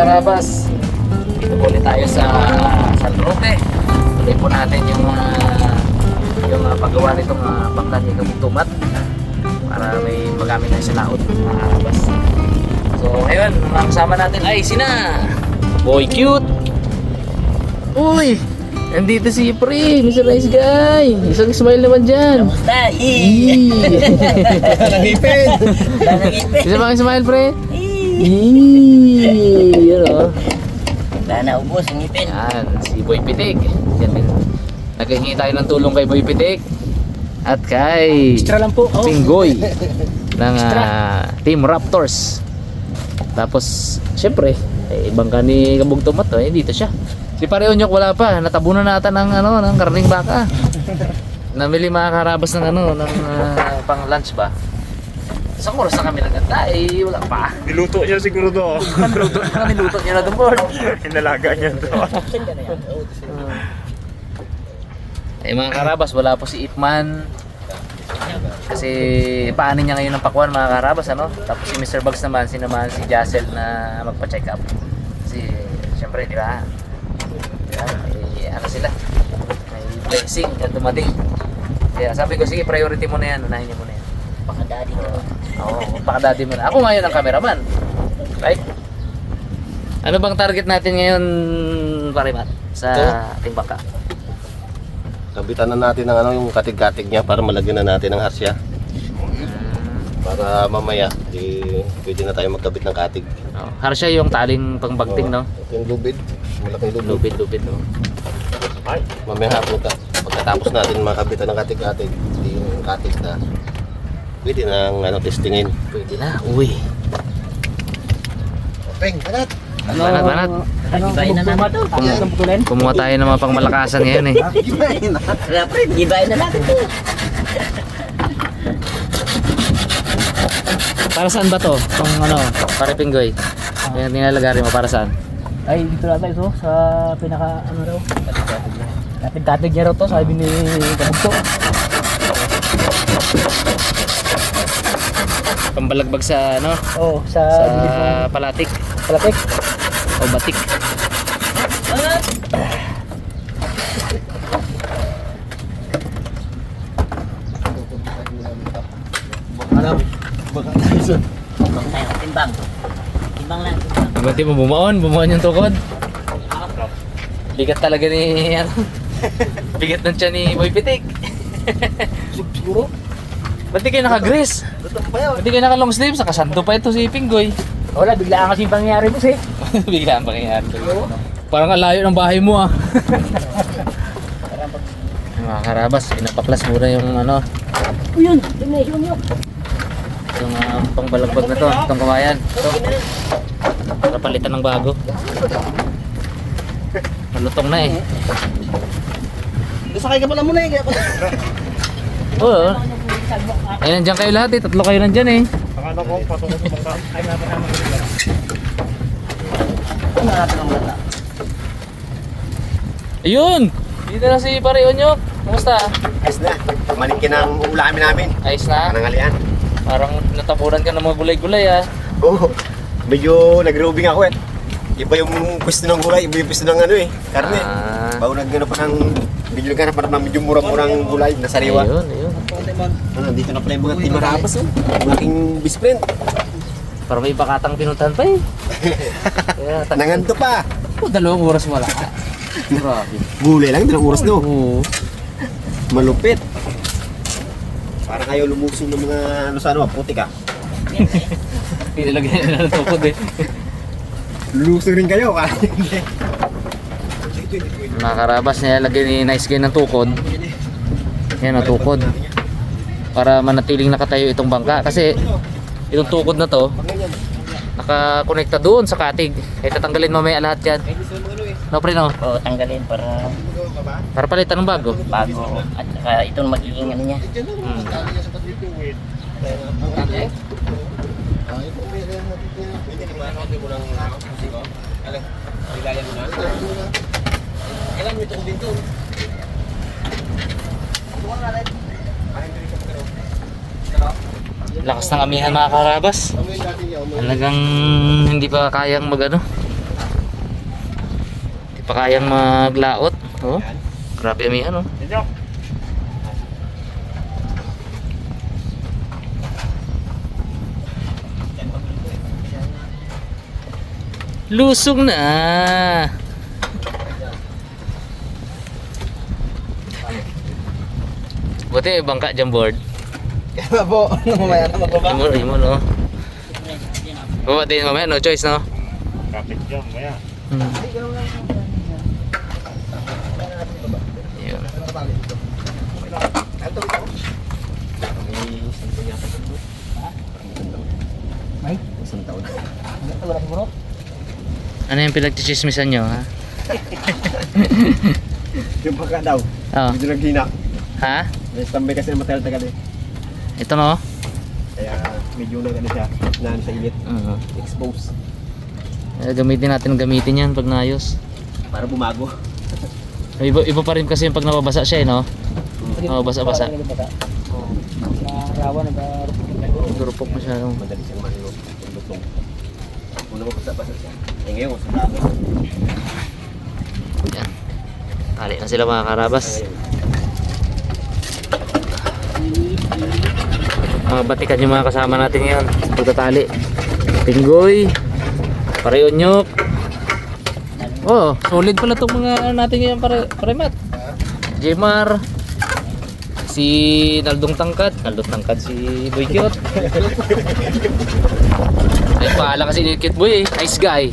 karabas. Dito po ulit tayo sa San Roque. Tuloy po natin yung ah, yung uh, paggawa nitong uh, bangka ni Kamutumat para may magamit na sa laot mga karabas. So ngayon, mga kasama natin ay sina Boy Cute. Uy! Nandito si Pre, Mr. Nice Guy. Isang smile naman dyan. Kamusta? Yee! Nangipin! Nanangipin. Isa pang smile, Pre. Yee! Yan o. Wala na ubos, ang ngipin. Yan, si Boy Pitik. Yan din. Naghingi tayo ng tulong kay Boy Pitik. At kay Extra lang po. Oh. Pinggoy ng ah, Team Raptors. Tapos, syempre, eh, ibang ka ni Kabog Tomat, eh, dito siya. Si Pare Onyok wala pa, natabunan natin ng ano, ng karning baka. Namili mga karabas ng ano, ng ah, pang lunch ba? Isang oras na kami naganda, eh, wala pa. Niluto niya siguro to. Niluto na niluto niya na doon. Inalaga niya to. Eh mga karabas, wala po si Itman. Kasi paanin niya ngayon ng pakuan mga karabas ano. Tapos si Mr. Bugs naman, sinamahan si Jassel na magpa-check up. Kasi syempre di ba? Di ba? Eh, ano sila? May blessing na dumating. Kaya sabi ko, sige priority mo na yan, unahin niyo muna yan. Pakadadi ko. Oo, pakadadi mo na. Ako ngayon ang cameraman. Right? Ano bang target natin ngayon, Parimat? Sa ating bangka? Kabitan na natin ng ano yung katig-katig niya para malagyan na natin ng harsya. Para mamaya, di, pwede na tayo magkabit ng katig. Oh, harsha yung taling pangbagting, no? Ito yung lubid. Malaking lubid. Lupit, lupit, no? Mamaya hapon ka. Pagkatapos natin makabitan ng katig-katig, di yung katig na pwede nang ano, testingin. Pwede na, uwi. Peng, kalat! Banat, banat. Gibayin na natin to. Kum- kumuha tayo ng mga pangmalakasan ngayon, eh. Kaya pre, gibayin na natin to. Para saan ba to? Kung ano, pare pinggoy. Yung nilalagari mo, para saan? Ay, dito na tayo so, sa pinaka ano raw. Katig-katig niya raw to, sabi ni Kabugto. Pambalagbag sa, ano, Oo, sa, sa palatik palatik. o batik. Alam, baka tayo. Timbang tayo, timbang. Timbang lang. timbang. Buti mo bumuon, bumuon yung tukod. Bigat talaga ni, ano, bigat ng tiyan ni Boy Pitik. Siguro? Ba't di kayo naka-grease? Tutok pa yun. Ba't di kayo naka-long sleeve? Sakasanto pa ito si Pinggoy. Wala, biglaan kasi yung pangyayari mo eh. Bigla ang pangyayari. Parang ang layo ng bahay mo ah. Mga karabas, pinapaklas muna yung ano, O yun, donation nyo. yung uh, pangbalagbag na to, itong kawayan. Ito. Para palitan ng bago. Malutong na eh. Sakay ka pala muna eh. Kaya pala. Oo. Ay, nandiyan kayo lahat eh. Tatlo kayo nandyan eh. Akala ko, ko sa bangka. Ay, naman Ano natin ang mata? Ayun! Dito na si Pare Onyok. Kumusta? Ayos na. Manikin ang ulamin namin. Ayos na? Panangalian. Parang natabunan ka ng mga gulay-gulay ah. Oo. medyo nag-roving ako eh. Iba yung pwesto ng gulay, iba yung pwesto ng ano eh, karne. Ah. Bago nagano pa ng medyo nagano pa ng medyo mura-murang gulay na sariwa. Ayun, ayun. Ano, dito na pala yung mga timarabas oh. Yung aking best friend. Parang may bakatang pinuntahan pa eh. Kaya, ta- Nanganto pa. oh, dalawang oras wala ka. Grabe. Gulay lang, dalawang oras no. Oo. Malupit. Para kayo lumusong ng mga ano sa ano, putik ah. Pinalagyan na ng tukod eh. Lulusong rin kayo, kaya hindi. Mga karabas, nilalagay ni Nice Guy ng tukod. Yan ang tukod. Para manatiling nakatayo itong bangka. Kasi itong tukod na to, nakakonekta doon sa katig. Eh tatanggalin mamaya lahat yan. No, pre, no? O, tanggalin para Para palitan ng bago. bago. At saka itong magiging ano niya. Hmm. Lakas ng amihan mga karabas. Talagang hindi pa kayang mag ano, pa kayang maglaot. Oh. Grabe amihan oh. Lusong na. Buti bangka dyan board. Kaya po, mamaya na magbaba. Imo, imo no. Baba din mamaya, no choice no. Kapit dyan, maya. Hmm. Yun. May? Isang taon. Wala siguro. Ano yung pinagchichismisan nyo ha? Yung pagka daw, Oh. medyo naghina. Ha? May tambay kasi na matagal tagal eh. Ito no? Kaya medyo na gano'n siya, naan sa init. Uh, Expose. gamitin natin gamitin yan pag naayos. Para bumago. Iba, iba pa rin kasi yung pag nababasa siya eh no? Oo, basa-basa. Nakarawan, nag-arupin. Durupok masyado. Madali siyang manlog. Yung lutong. Una mo basa-basa siya. Eh ngayon, sa dami. Yan. Tali na sila mga karabas. Mga batikan yung mga kasama natin ngayon. Pagtatali. Tinggoy. Parayonyok. Oh, solid pala itong mga ano natin ngayon pare, pare Matt. Jemar. Si Naldong Tangkad. Naldong Tangkad si Boy Cute. Ay, paala kasi ni Cute Boy eh. Nice guy.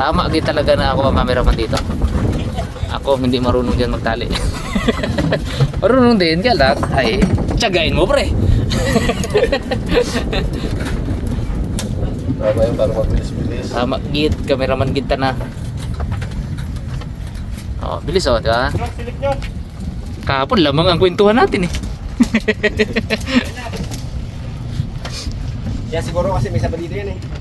Tama gid talaga na ako ang cameraman dito. Ako hindi marunong diyan magtali. marunong din ka lang. Ay, tiyagain mo pre. Tama yun, para mabilis-bilis. Tama gid, cameraman gid ta na. Oh, bilis oh, di ba? Kahapon lamang ang kwentuhan natin eh. Kaya siguro kasi may sabat dito yan eh.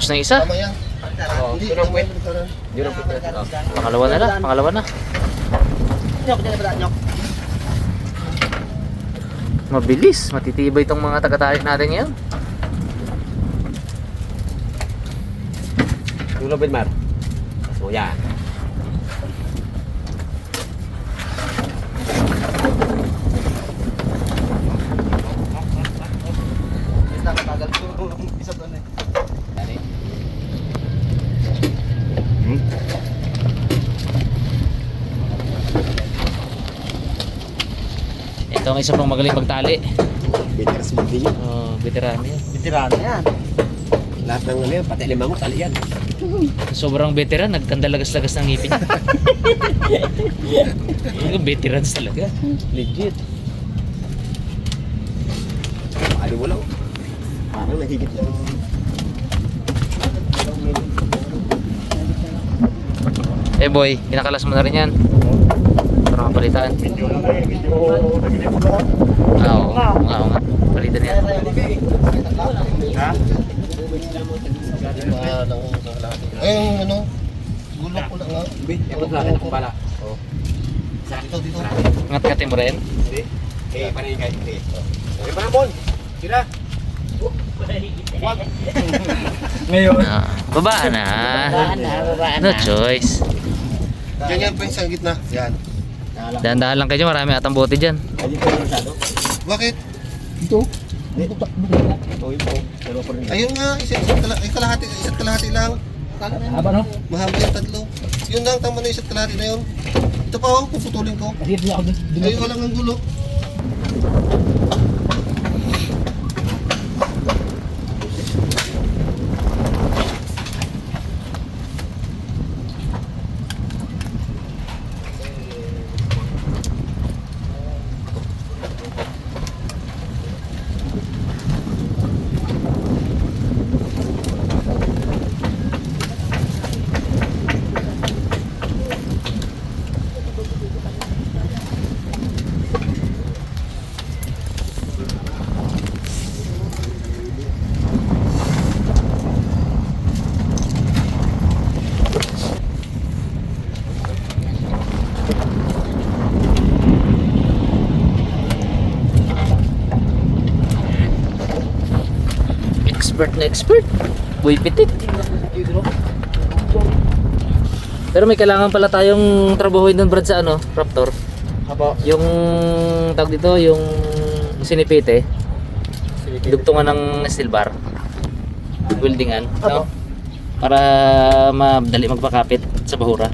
Tapos na isa. Tama yan. Oo, Hindi, yan. Yun ang kwet. Oh. Pangalawa na lang, pangalawa na. Nyok? Mabilis, matitibay itong mga taga-tarik natin ngayon. Yung Robin Mar. So yan. Ang isa pang magaling magtali. Bitter speed din yun. Oh, veterano yan. Veterano yan. Lahat ng ano yan, pati lima mo, tali yan. Sobrang veteran, nagkandalagas-lagas ng ngipin niya. Veterans talaga. Legit. Ano mo lang. Parang nahigit lang. Eh boy, pinakalas mo na rin yan. Para mapalitan. Ah, oo. Oo nga. Palitan yan. Ah, kalahati. Eh, ano, gulok ko lang ito sa akin akong bala. Oh. Dito, dito. Ngat-ngatin mo rin. Hindi. Eh, paningay. Eh, okay pa na, Bon. Sila. Ngayon. Ah, baba na. No choice. Yan yan pa yung sa gitna. Yan. Dahan-dahan lang kayo, marami atang bote dyan. Bakit? Ito. Ayun nga, isa, isa, kalahati, isa't kalahati lang. Haba no? Mahaba yung tatlo. Yun lang, tama na isa't kalahati na yun. Ito pa oh, puputulin ko. Ako. Ayun lang ang gulo. Expert na expert. Boy pitik. Pero may kailangan pala tayong trabahuin doon Brad sa ano, Raptor. Apo. Yung tag dito, yung sinipite, dugtungan ng steel bar. Weldingan, no? Para madali magpakapit sa bahura.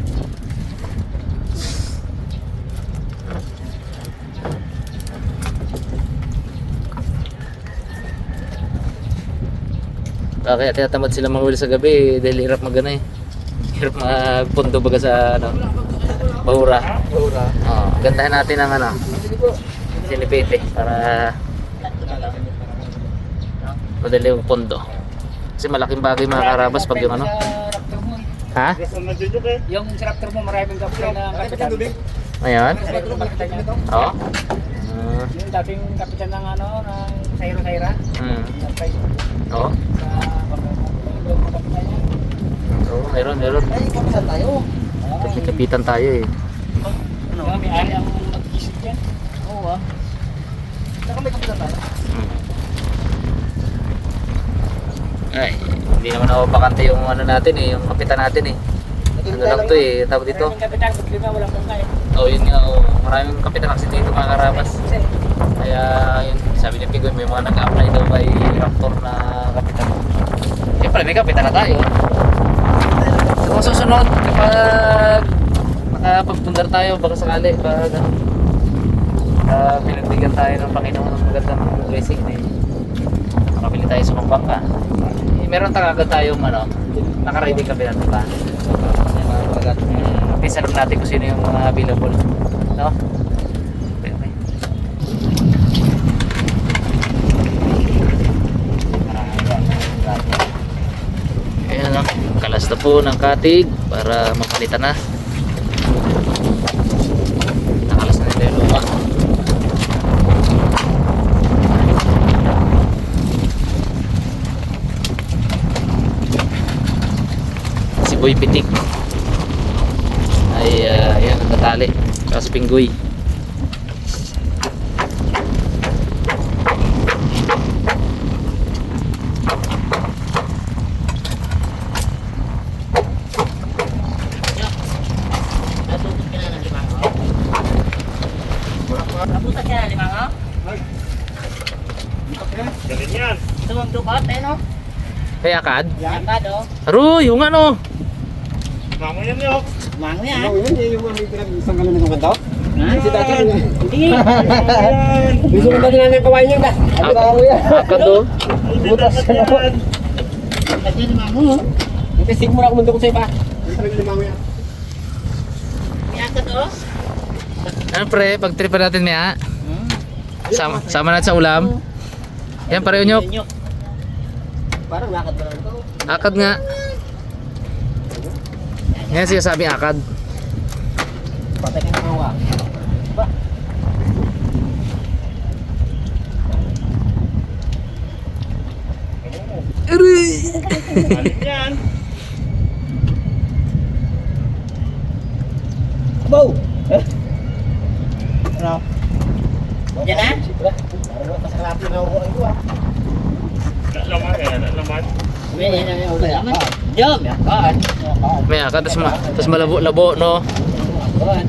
Kaya tinatamad sila manghuli sa gabi dahil hirap magana eh. Hirap magpundo baga sa ano, bahura. Ura. Oh, gandahan natin ang ano. Sinipete para madali yung pondo. Kasi malaking bagay mga karabas pag yung ano. Ha? Yung tractor mo maraming kapitan na kapitan. Ayan. Oo. Ah, Yung dating kapitan ng ano, ng Saira. mm. Nagpay Oo. sa niya. Oo, meron, meron. Ay, kapisan tayo. Kapitan tayo eh. Ano? May ari ang mag-isip yan. Oo ah. Saka may kapisan tayo. Ay, hindi naman ako bakante yung ano natin eh, yung kapitan natin eh. Ano lang to eh, tawag dito. Maraming kapitan, pag lima walang bangkay. Oh, yun nga, oh. maraming kapitan kasi dito mga karabas. Kaya yun, sabi ni Pigoy, may mga nag-apply daw kay Raptor na kapitan. Siyempre, may kapitan na tayo. Kung susunod, kapag nakapagpundar tayo, baka sakali, pag uh, pinagbigyan tayo ng Panginoon ng magandang blessing, eh, makabili tayo sa mga bangka. Eh, meron ta kagad tayong ano, nakaready kapitan, di ba? Hmm, Pisa lang natin kung sino yung mga available. No? Okay, okay. Ayan kalas na po ng katig para mapalitan na. Nakalas na nila yung. Si Boy Pitik ay uh, yan ang natali saka si Pinggoy Natubos ka na ng limango. Nabusa ka na ng limango? Galing yan. Ito ang dukot, eh no? Kaya kad Yan ba do? Aroy yung ano Mamo yan yun. Mango yan. Ano yun? Yung mga pinag-isang gano'n ng kanto? Ha? Si dati. Hindi. Gusto mo dati namin kawain yung da. Ano ba ako yan? akad do Butas na po. Kasi limango. Ipisig mo na ako mundo ko sa iba. Hindi mo yan. Yan ka to? ano pre pag tripan natin maya Hmm. sama, sama natin sa ulam yan pareho Nyok. Parang lakad ba lang ito? akad nga yan siya sabi akad Patay ka na kawa. Galing yan. Abaw! Eh? Ano? Yan na? Parang pasarap na ako ang yan na yung ulam. Jom, yan kan. may akad tas, ma, tas malabo-labo no Kan.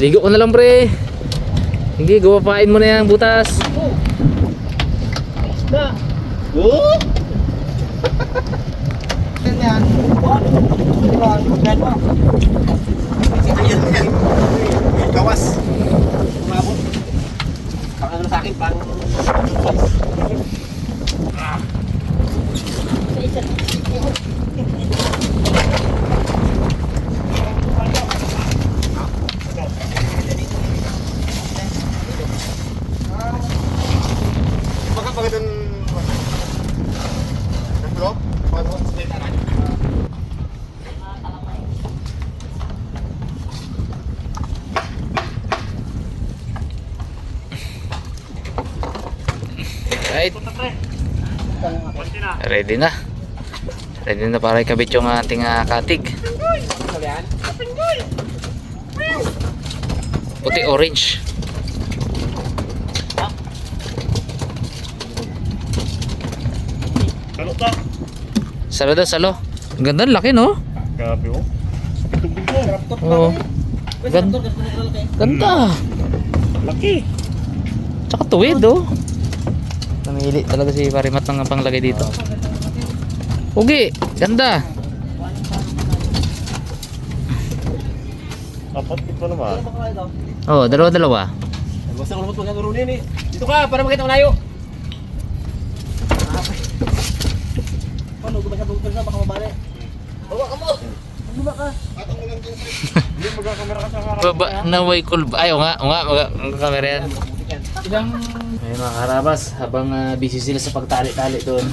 ligo ko na lang pre hindi gawapain mo na yan butas Oh! Yan. Gawas. Umabot. Pang ano sa akin, pang... ready na ready na para ikabit yung ating uh, katig puti orange salo to salo daw ang ganda laki no grabe oh Oo. Ganda. Ganda. Laki. Tsaka tuwid oh. Namili talaga si Parimat ng panglagay dito. Ugi, ganda. Apat ito naman. Oh, dalawa-dalawa. Basta ko naman magkakaroon yan eh. Dito ka, para makita ko layo. Paano, gumasa po sa baka mabali. Bawa ka mo. Luma ka. Hindi magkakamera ka sa harap. Baba, naway cool ba? Ay, o nga, o nga, camera yan. Ilang... Ayun mga karabas, habang ah, busy sila sa pagtali-tali doon,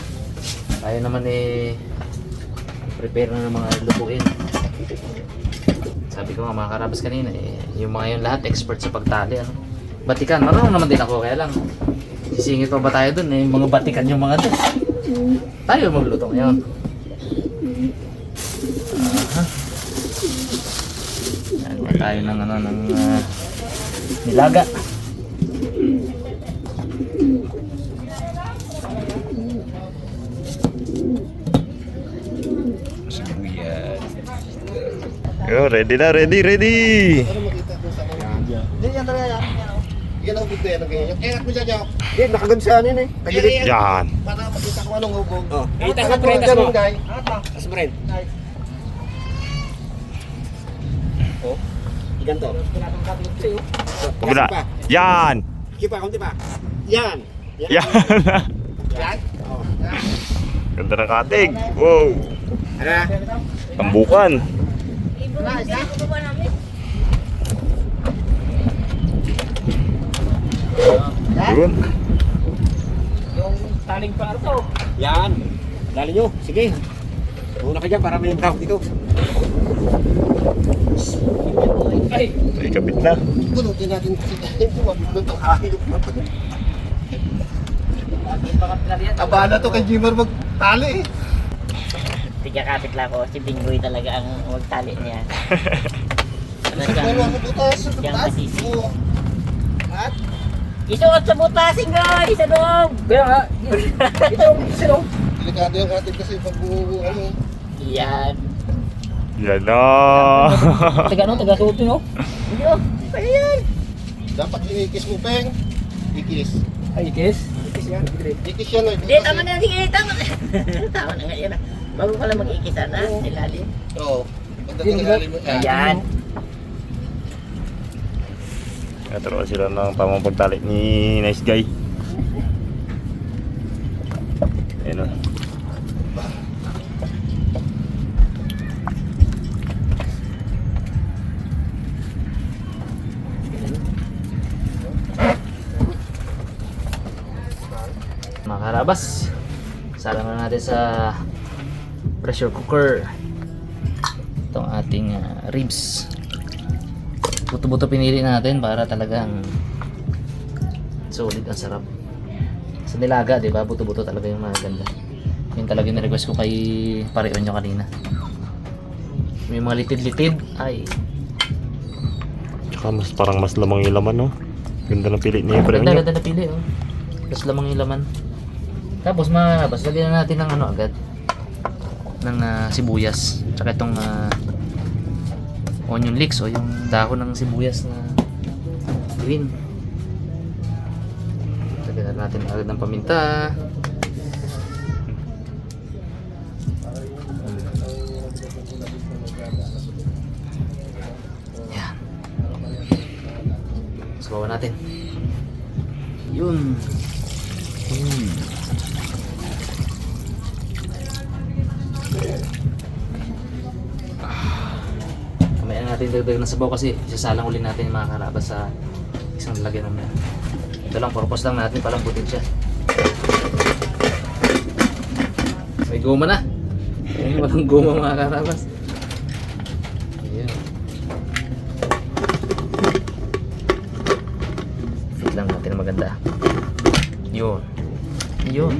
tayo naman eh, prepare na ng mga lutuin. Sabi ko nga mga karabas kanina, eh, yung mga yun lahat expert sa pagtali. Ano? Batikan, marunong naman din ako, kaya lang. Sisingit pa ba tayo doon? Eh, mga batikan yung mga doon. Tayo magluto ngayon. Yan, tayo ng ano, ng ah, nilaga. Ready na, ready, ready. Yan talaga yan. Yan ang bigay ng ganyan. Eh, ako dyan yan. Eh, nakagandaan eh. Tagilid. Yan. Para makita ko anong hubog. Oh. Kita sa prentas mo. Guy. Tas mo rin. Oh. Ganto. Kabila. Yan. Kipa, kunti pa. Yan. Yan. Yan. Oh. Yan. Ganda ng katig. Wow. Ano? Tambukan. Yun. Yung taling pa to. Yan. Dali nyo. Sige. Una ka dyan para may ground dito. Ay, Ay, kabit na. Bunutin natin mabiglo itong hayop na to. Abala to kay Jimmer magtali eh. Tigakapit lang ako. Si Bingoy talaga ang magtali niya. Ano siyang. Siyang masisi. At isuot sa butas, Bingoy! Sa loob! kaya nga. Ito, sino? delikado yung atin kasi pag ano. Yan. Yan na. Taga ano, taga suot no? Yo, ayan. Dapat inikis mo, Peng. Ikis. Ay, kiss. Ikis yan. Ikis yan. Hindi, tama na. Sige, tama na. tama na nga yan. ah. Bago pala mag-ikisa na, ilalim. Oo. Pagdating ng lalim mo. Ayan. Naturuan sila ng tamang pagtali ni Nice Guy. Ayun o. Mga karabas, sala na natin sa pressure cooker itong ating ah, ribs. Buto-buto pinili natin para talagang solid ang sarap. Sa nilaga, di ba? Buto-buto talaga yung maganda. Yun talaga yung request ko kay Pareon nyo kanina. May mga litid-litid. Ay, Tsaka mas parang mas lamang yung laman no. Ganda ng pili ni Efrem Ganda, niya. ganda na pili, oh. Tapos lamang yung laman. Tapos malabas, lagyan na natin ng ano agad. Ng ah, sibuyas. Tsaka itong ah, onion leeks, o yung dahon ng sibuyas na green. Lagyan na natin agad ng paminta. Yan. Sabawan natin. Yun. Natin dagdag ng sabaw kasi isasalang uli natin yung mga karabas sa isang lagyan naman. Ito lang, purpose lang natin palang putin siya. May guma na. Ayun, walang guma mga karabas. Ayan. Fit lang natin na maganda. Yun. Yun.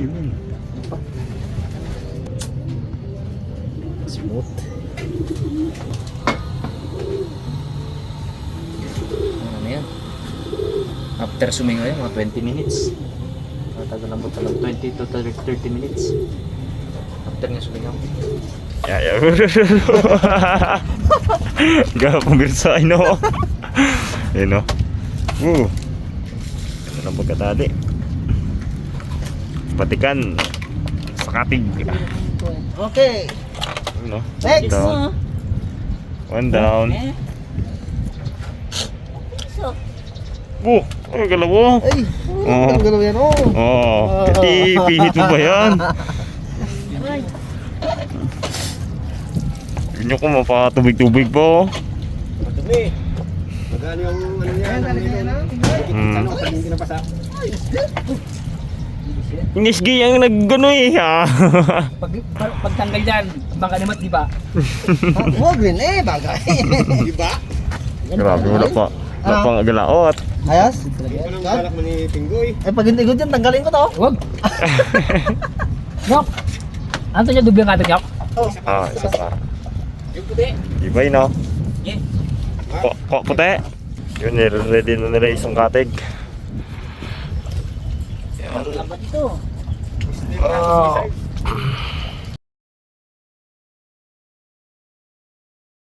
Sumingo yan, mga 20 minutes. Matagal lang po talaga. 20 to 30 minutes. Ito nga sulingaw. Yeah, yeah. Gaya pambirsa, no? Yun, no? Uh. Ganda ng pagkatali. Patikan. Sa katig. Okay. No? Next. Down. One down. So, Oh, ay, galaw. ay, Oo. ang galaw yan, oh. Oh, kasi pinit mo ba yan? Hindi ko mapatubig-tubig po. Madumi. Magano yung ano niya? Ano hindi napasa? Inisgi ang naggano eh ha. Pag, pag, pagtanggal yan, bangka naman, di ba? Huwag rin eh, bagay. Di ba? Grabe, wala pa. Wala pang galaot. Ayos. Ito nang balak mo ni Tinggoy. Eh, pag hindi good yan, tanggalin ko to. Huwag! Nyok! Ano to niya, dubi ang katig, Nyok? Ah, isa pa. Yung puti. Iba yun oh. Yeah. Ko, ko puti. Yun, nire-ready na nila isang katig. Labat ito. Oh.